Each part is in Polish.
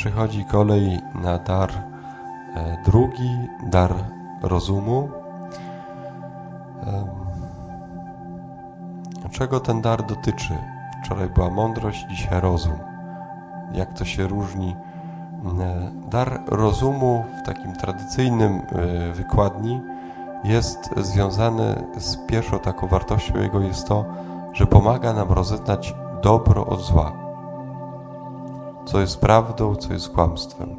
przychodzi kolej na dar e, drugi, dar rozumu. Czego ten dar dotyczy? Wczoraj była mądrość, dzisiaj rozum. Jak to się różni? Dar rozumu w takim tradycyjnym e, wykładni jest związany z pierwszą taką wartością jego jest to, że pomaga nam rozeznać dobro od zła. Co jest prawdą, co jest kłamstwem.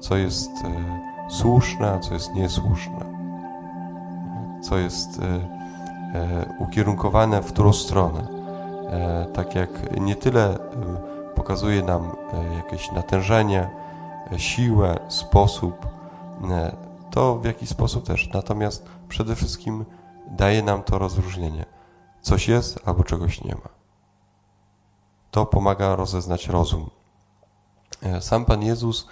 Co jest e, słuszne, a co jest niesłuszne. Co jest e, e, ukierunkowane w którą stronę. E, tak jak nie tyle e, pokazuje nam e, jakieś natężenie, siłę, sposób, to w jaki sposób też. Natomiast przede wszystkim daje nam to rozróżnienie. Coś jest albo czegoś nie ma. To pomaga rozeznać rozum. E, sam Pan Jezus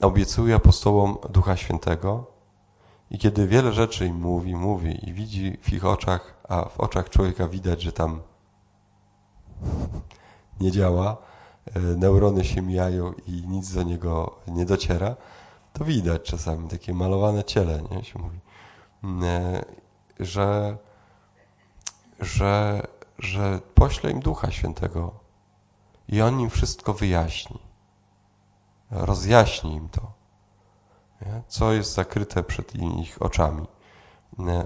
obiecuje apostołom Ducha Świętego i kiedy wiele rzeczy im mówi, mówi i widzi w ich oczach, a w oczach człowieka widać, że tam nie działa, e, neurony się mijają i nic do niego nie dociera, to widać czasami takie malowane ciele, nie, się mówi, mm, e, że, że, że pośle im Ducha Świętego i On im wszystko wyjaśni. Rozjaśni im to, nie? co jest zakryte przed ich oczami.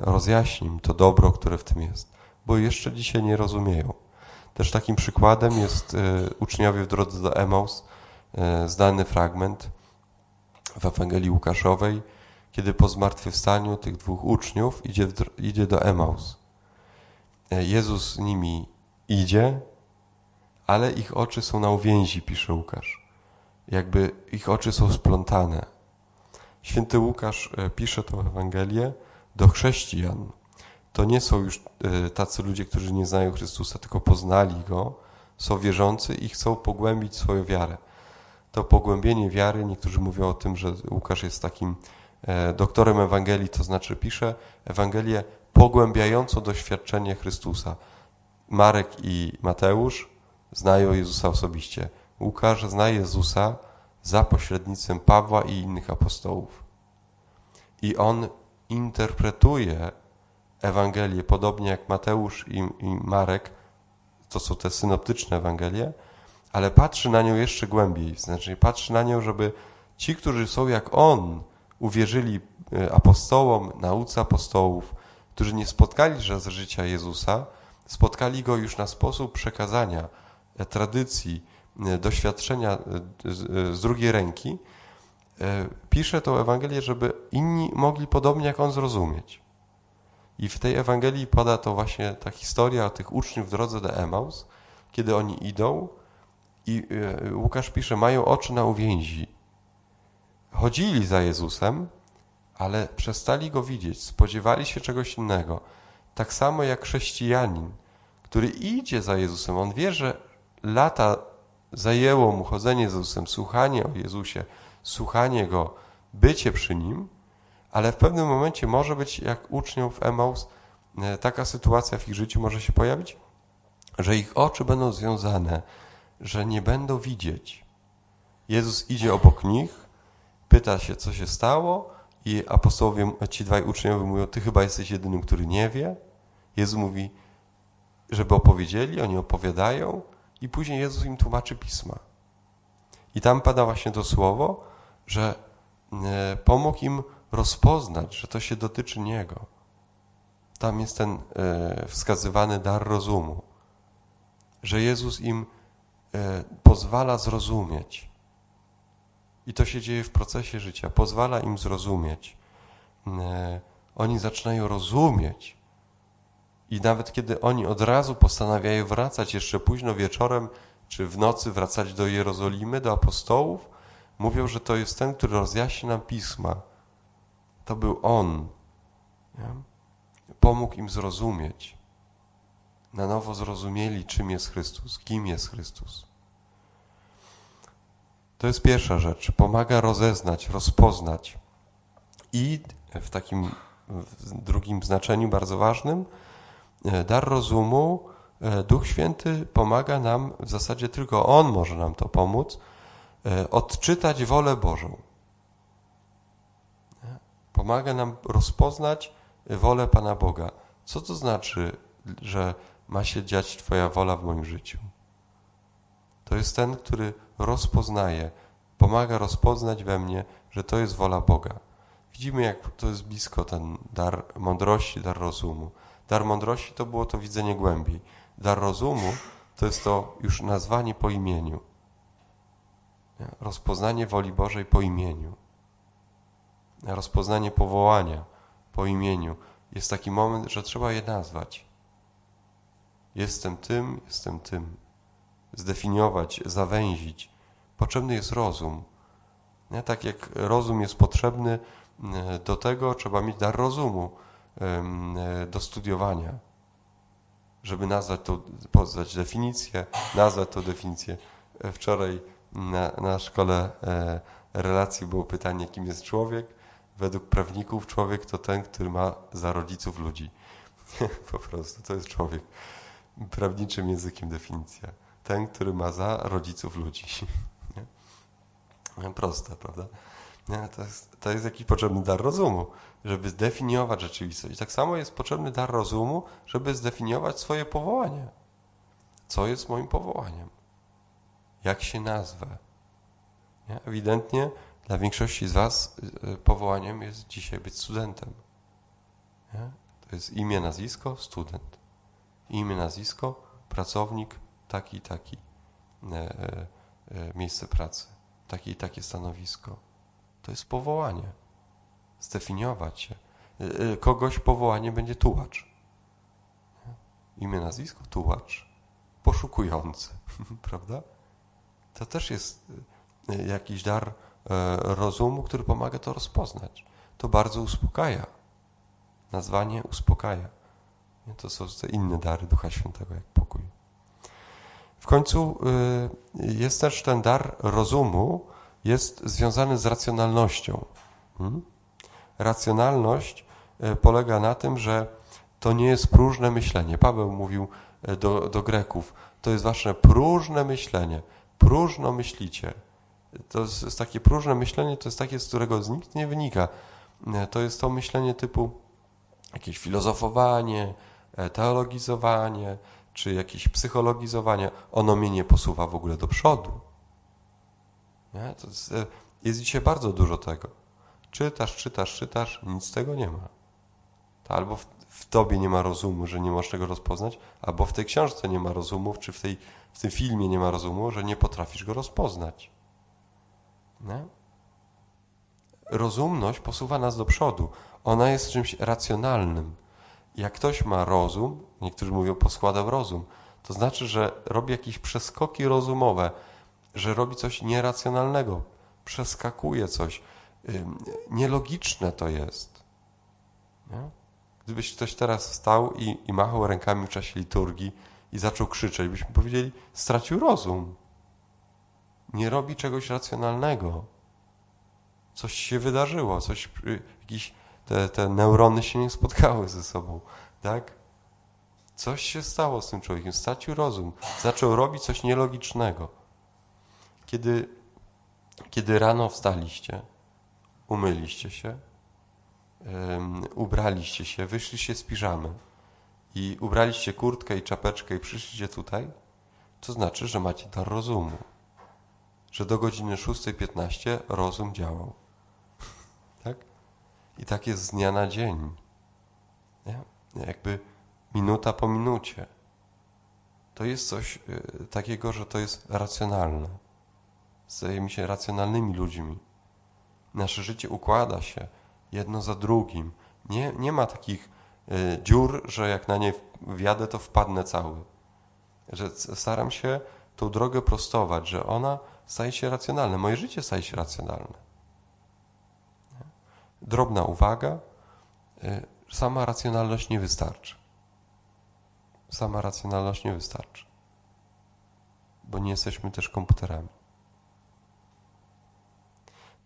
Rozjaśni im to dobro, które w tym jest, bo jeszcze dzisiaj nie rozumieją. Też takim przykładem jest e, uczniowie w drodze do Emaus, zdany fragment, w Ewangelii Łukaszowej, kiedy po zmartwychwstaniu tych dwóch uczniów idzie, idzie do Emaus. E, Jezus nimi idzie, ale ich oczy są na uwięzi, pisze Łukasz. Jakby ich oczy są splątane. Święty Łukasz e, pisze tę Ewangelię do chrześcijan. To nie są już e, tacy ludzie, którzy nie znają Chrystusa, tylko poznali Go, są wierzący i chcą pogłębić swoją wiarę to pogłębienie wiary. Niektórzy mówią o tym, że Łukasz jest takim e, doktorem Ewangelii, to znaczy pisze Ewangelię pogłębiającą doświadczenie Chrystusa. Marek i Mateusz znają Jezusa osobiście. Łukasz zna Jezusa za pośrednictwem Pawła i innych apostołów. I on interpretuje Ewangelię, podobnie jak Mateusz i, i Marek, to są te synoptyczne Ewangelie, ale patrzy na nią jeszcze głębiej. Znaczy, patrzy na nią, żeby ci, którzy są jak on, uwierzyli e, apostołom, nauce apostołów, którzy nie spotkali z życia Jezusa, spotkali go już na sposób przekazania tradycji, e, doświadczenia z drugiej ręki, pisze tą Ewangelię, żeby inni mogli podobnie jak on zrozumieć. I w tej Ewangelii pada to właśnie ta historia tych uczniów w drodze do Emaus, kiedy oni idą, i e, Łukasz pisze, mają oczy na uwięzi. Chodzili za Jezusem, ale przestali go widzieć, spodziewali się czegoś innego. Tak samo jak chrześcijanin, który idzie za Jezusem, on wie, że lata zajęło mu chodzenie z Jezusem, słuchanie o Jezusie, słuchanie Go, bycie przy Nim, ale w pewnym momencie może być, jak uczniów Emaus, e, taka sytuacja w ich życiu może się pojawić, że ich oczy będą związane że nie będą widzieć. Jezus idzie obok nich, pyta się, co się stało, i apostołowie, ci dwaj uczniowie mówią: Ty chyba jesteś jedynym, który nie wie. Jezus mówi, żeby opowiedzieli, oni opowiadają, i później Jezus im tłumaczy pisma. I tam pada właśnie to słowo, że e, pomógł im rozpoznać, że to się dotyczy Niego. Tam jest ten e, wskazywany dar rozumu, że Jezus im E, pozwala zrozumieć. I to się dzieje w procesie życia. Pozwala im zrozumieć. Oni zaczynają rozumieć. I nawet kiedy oni od razu postanawiają wracać jeszcze późno wieczorem czy w nocy wracać do Jerozolimy, do apostołów, mówią, że to jest ten, który rozjaśni nam pisma. To był on. Pomógł im zrozumieć na nowo zrozumieli, czym jest Chrystus, kim jest Chrystus. To jest pierwsza rzecz. Pomaga rozeznać, rozpoznać. I w takim w drugim znaczeniu bardzo ważnym, dar rozumu, e, Duch Święty pomaga nam, w zasadzie tylko On może nam to pomóc, e, odczytać wolę Bożą. Pomaga nam rozpoznać wolę Pana Boga. Co to znaczy, że ma się dziać Twoja wola w moim życiu? To jest ten, który rozpoznaje, pomaga rozpoznać we mnie, że to jest wola Boga. Widzimy, jak to jest blisko ten dar mądrości, dar rozumu. Dar mądrości to było to widzenie głębiej. Dar rozumu to jest to już nazwanie po imieniu. Rozpoznanie woli Bożej po imieniu. Rozpoznanie powołania po imieniu. Jest taki moment, że trzeba je nazwać. Jestem tym, jestem tym. Zdefiniować, zawęzić. Potrzebny jest rozum. Tak jak rozum jest potrzebny do tego, trzeba mieć dar rozumu do studiowania, żeby nazwać to, poznać definicję, nazwać tą definicję. E, wczoraj na, na szkole relacji było pytanie, kim jest człowiek. Według prawników człowiek to ten, który ma za rodziców ludzi. po prostu to jest człowiek. Prawniczym językiem definicja. Ten, który ma za rodziców ludzi. Proste, prawda? Nie? To, jest, to jest jakiś potrzebny dar rozumu, żeby zdefiniować rzeczywistość. I tak samo jest potrzebny dar rozumu, żeby zdefiniować swoje powołanie. Co jest moim powołaniem? Jak się nazwę? Nie? Ewidentnie dla większości z Was y, powołaniem jest dzisiaj być studentem. Nie? To jest imię, nazwisko, student. Imię, nazwisko, pracownik, taki, taki, e, e, e miejsce pracy takie i takie stanowisko. To jest powołanie. Zdefiniować się. Y, y, kogoś powołanie będzie tułacz. Imię, nazwisko, tułacz. Poszukujący, prawda? To też jest y, jakiś dar rozumu, który pomaga to rozpoznać. To bardzo uspokaja. Nazwanie uspokaja. To są te inne dary Ducha Świętego, jak pokój. W końcu jest też ten dar rozumu, jest związany z racjonalnością. Hmm? Racjonalność y, polega na tym, że to nie jest próżne myślenie. Paweł mówił y, do, do Greków, to jest wasze próżne myślenie, próżno myślicie. To jest, jest takie próżne myślenie, to jest takie, z którego nic nie wynika. To jest to myślenie typu jakieś filozofowanie, e, teologizowanie, czy jakieś psychologizowanie, ono mnie nie posuwa w ogóle do przodu. Nie? To jest, e, jest dzisiaj bardzo dużo tego. Czytasz, czytasz, czytasz, nic z tego nie ma. To albo w, w, tobie nie ma rozumu, że nie możesz tego rozpoznać, albo w tej książce nie ma rozumu, czy w, tej, w tym filmie nie ma rozumu, że nie potrafisz go rozpoznać. Nie? Rozumność posuwa nas do przodu. Ona jest czymś racjonalnym. Jak ktoś ma rozum, niektórzy mówią poskładał rozum, to znaczy, że robi jakieś przeskoki rozumowe, że robi coś nieracjonalnego, przeskakuje coś. Nielogiczne to jest. Nie? Gdybyś ktoś teraz wstał i, i machał rękami w czasie liturgii i zaczął krzyczeć, byśmy powiedzieli, stracił rozum. Nie robi czegoś racjonalnego. Coś się wydarzyło, coś, y, jakiś te, te neurony się nie spotkały ze sobą, tak? Coś się stało z tym człowiekiem, stracił rozum, zaczął robić coś nielogicznego. Kiedy, kiedy rano wstaliście, umyliście się, um, ubraliście się, wyszliście z piżamy i ubraliście kurtkę i czapeczkę i przyszliście tutaj, to znaczy, że macie dar rozumu. Że do godziny 6.15 rozum działał. tak? I tak jest z dnia na dzień. Nie? Jakby minuta po minucie. To jest coś y, takiego, że to jest racjonalne. Stajemy się racjonalnymi ludźmi. Nasze życie układa się jedno za drugim. Nie, nie ma takich y, dziur, że jak na nie wjadę, to wpadnę cały. Że staram się tą drogę prostować, że ona staje się racjonalna. Moje życie staje się racjonalne drobna uwaga, y, sama racjonalność nie wystarczy. Sama racjonalność nie wystarczy, bo nie jesteśmy też komputerami.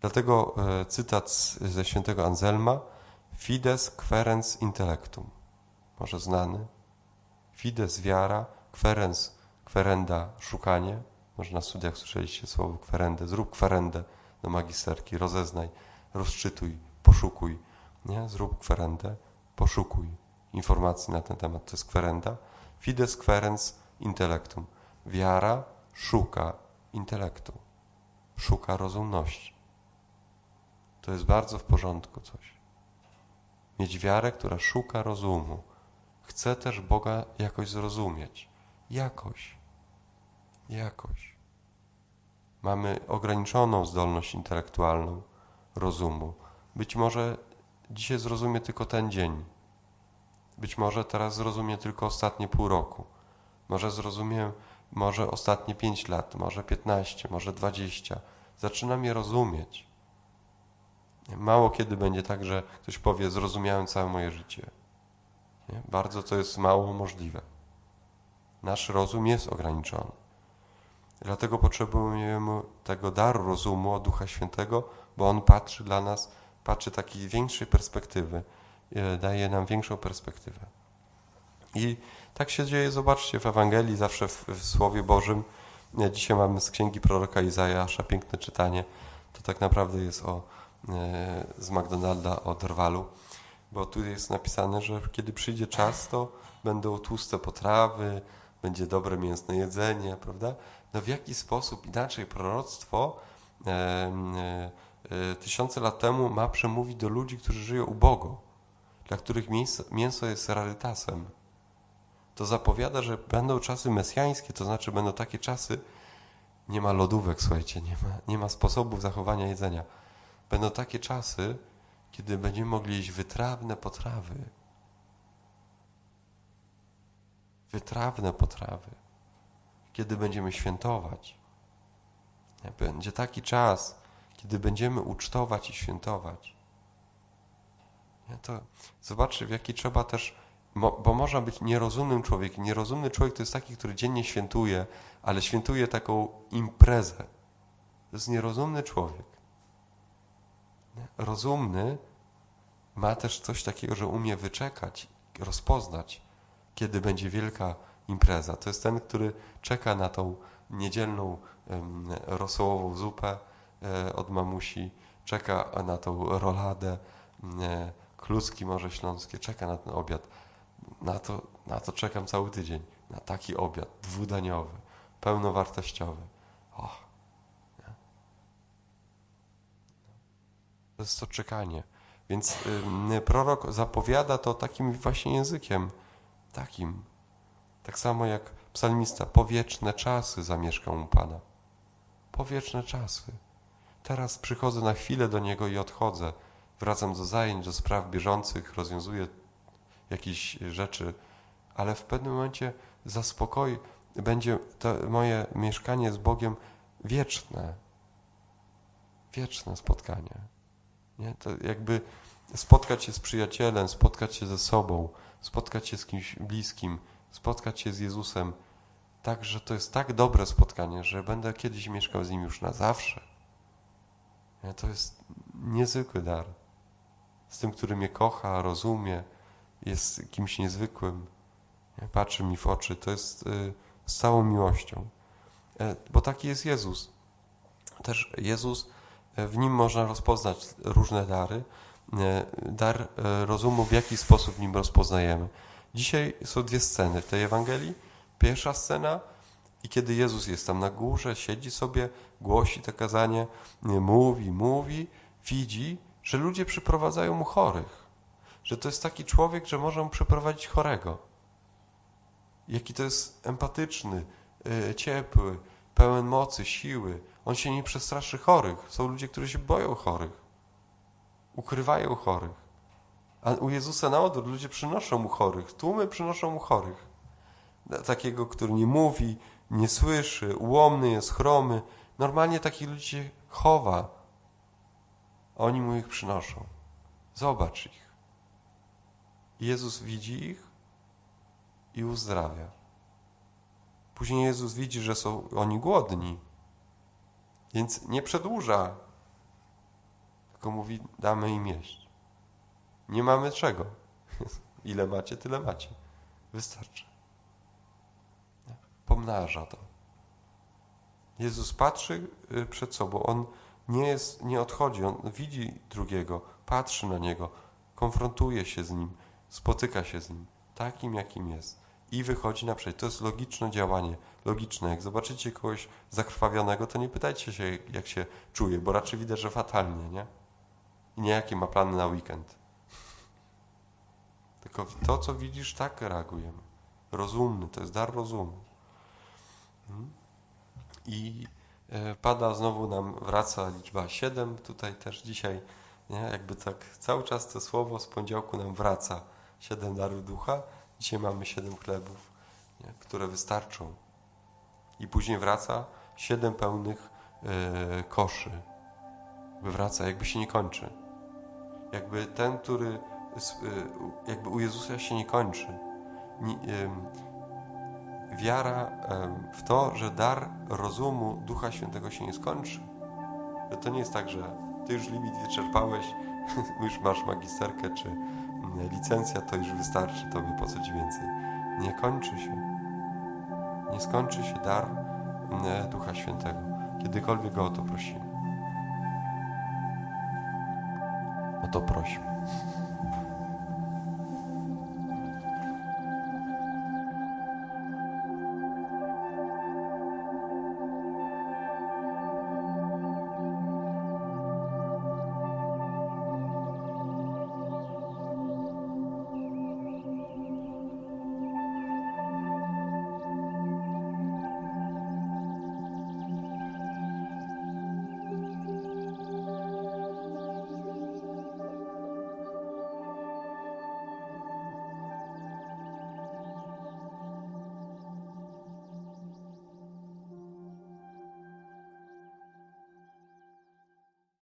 Dlatego y, cytat ze świętego Anselma Fides querens intellectum, może znany. Fides wiara, querens querenda szukanie, Może na studiach słyszeliście słowo kwerendę. Zrób kwerendę do magisterki, rozeznaj, rozczytuj, poszukuj. Nie? Zrób kwerendę, poszukuj informacji na ten temat. To jest kwerenda. Fides querens intellectum. Wiara szuka intelektu, szuka rozumności. To jest bardzo w porządku coś. Mieć wiarę, która szuka rozumu. Chce też Boga jakoś zrozumieć. Jakoś. Jakoś. Mamy ograniczoną zdolność intelektualną rozumu. Być może dzisiaj zrozumie tylko ten dzień. Być może teraz zrozumie tylko ostatnie pół roku. Może zrozumie może ostatnie pięć lat, może piętnaście, może dwadzieścia. Zaczynam je rozumieć. Mało kiedy będzie tak, że ktoś powie, zrozumiałem całe moje życie. Nie? Bardzo to jest mało możliwe. Nasz rozum jest ograniczony. Dlatego potrzebujemy tego daru rozumu od Ducha Świętego, bo On patrzy dla nas, patrzy takiej większej perspektywy, e, daje nam większą perspektywę. I tak się dzieje, zobaczcie, w Ewangelii, zawsze w, w Słowie Bożym. Dzisiaj mamy z księgi proroka Izajasza piękne czytanie. To tak naprawdę jest o, z McDonalda o drwalu, bo tu jest napisane, że kiedy przyjdzie czas, to będą tłuste potrawy, będzie dobre mięsne jedzenie, prawda? No w jaki sposób inaczej proroctwo e, e, tysiące lat temu ma przemówić do ludzi, którzy żyją ubogo, dla których mięso, mięso jest rarytasem to zapowiada, że będą czasy mesjańskie, to znaczy będą takie czasy, nie ma lodówek, słuchajcie, nie ma, nie ma sposobów zachowania jedzenia. Będą takie czasy, kiedy będziemy mogli jeść wytrawne potrawy. Wytrawne potrawy. Kiedy będziemy świętować. Będzie taki czas, kiedy będziemy ucztować i świętować. To zobaczcie, w jaki trzeba też bo można być nierozumnym człowiekiem. Nierozumny człowiek to jest taki, który dziennie świętuje, ale świętuje taką imprezę. To jest nierozumny człowiek. Rozumny ma też coś takiego, że umie wyczekać, rozpoznać, kiedy będzie wielka impreza. To jest ten, który czeka na tą niedzielną rosołową zupę e, od mamusi, czeka na tą roladę, e, kluski może śląskie, czeka na ten obiad na to, na to czekam cały tydzień. Na taki obiad dwudaniowy, pełnowartościowy. Och, To jest to czekanie. Więc y, prorok zapowiada to takim właśnie językiem. Takim. Tak samo jak psalmista. Powieczne czasy zamieszkam u Pana. Powieczne czasy. Teraz przychodzę na chwilę do Niego i odchodzę. Wracam do zajęć, do spraw bieżących, rozwiązuję jakieś rzeczy, ale w pewnym momencie zaspokoi, będzie to moje mieszkanie z Bogiem wieczne. Wieczne spotkanie. Nie? To jakby spotkać się z przyjacielem, spotkać się ze sobą, spotkać się z kimś bliskim, spotkać się z Jezusem. Tak, że to jest tak dobre spotkanie, że będę kiedyś mieszkał z Nim już na zawsze. Nie? To jest niezwykły dar. Z tym, który mnie kocha, rozumie, jest kimś niezwykłym, patrzy mi w oczy, to jest y, z całą miłością. E, bo taki jest Jezus. Też Jezus, w nim można rozpoznać różne dary. E, dar rozumu, w jaki sposób w nim rozpoznajemy. Dzisiaj są dwie sceny w tej Ewangelii. Pierwsza scena i kiedy Jezus jest tam na górze, siedzi sobie, głosi to kazanie, mówi, mówi, widzi, że ludzie przyprowadzają mu chorych że to jest taki człowiek, że może mu przeprowadzić chorego. Jaki to jest empatyczny, yy, ciepły, pełen mocy, siły. On się nie przestraszy chorych. Są ludzie, którzy się boją chorych. Ukrywają chorych. A u Jezusa na odwrót ludzie przynoszą mu chorych. Tłumy przynoszą mu chorych. Takiego, który nie mówi, nie słyszy, ułomny jest, chromy. Normalnie takich ludzi chowa. Oni mu ich przynoszą. Zobacz ich. Jezus widzi ich i uzdrawia. Później Jezus widzi, że są oni głodni, więc nie przedłuża, tylko mówi: damy im jeść. Nie mamy czego. Ile macie, tyle macie. Wystarczy. Pomnaża to. Jezus patrzy y, przed sobą, on nie, jest, nie odchodzi, on widzi drugiego, patrzy na niego, konfrontuje się z nim, spotyka się z nim, takim jakim jest. I wychodzi naprzeciw. To jest logiczne działanie, logiczne. Jak zobaczycie kogoś zakrwawionego, to nie pytajcie się, jak się czuje, bo raczej widać, że fatalnie, nie? I nie jakie ma plany na weekend. Tylko to, co widzisz, tak reagujemy. Rozumny, to jest dar rozumu. Mhm. I e, pada znowu nam, wraca liczba 7, tutaj też dzisiaj, nie? jakby tak cały czas to słowo z poniedziałku nam wraca. Siedem darów ducha, dzisiaj mamy siedem chlebów, nie? które wystarczą. I później wraca siedem pełnych e, koszy. Wraca, jakby się nie kończy. Jakby ten, który e, jakby u Jezusa się nie kończy. Wiara w to, że dar rozumu Ducha Świętego się nie skończy. Że to nie jest tak, że ty już limit wyczerpałeś, już masz magisterkę czy licencja, to już wystarczy tobie, po co ci więcej. Nie kończy się. Nie skończy się dar mm, Ducha Świętego, kiedykolwiek go o to prosimy. O to prośmy.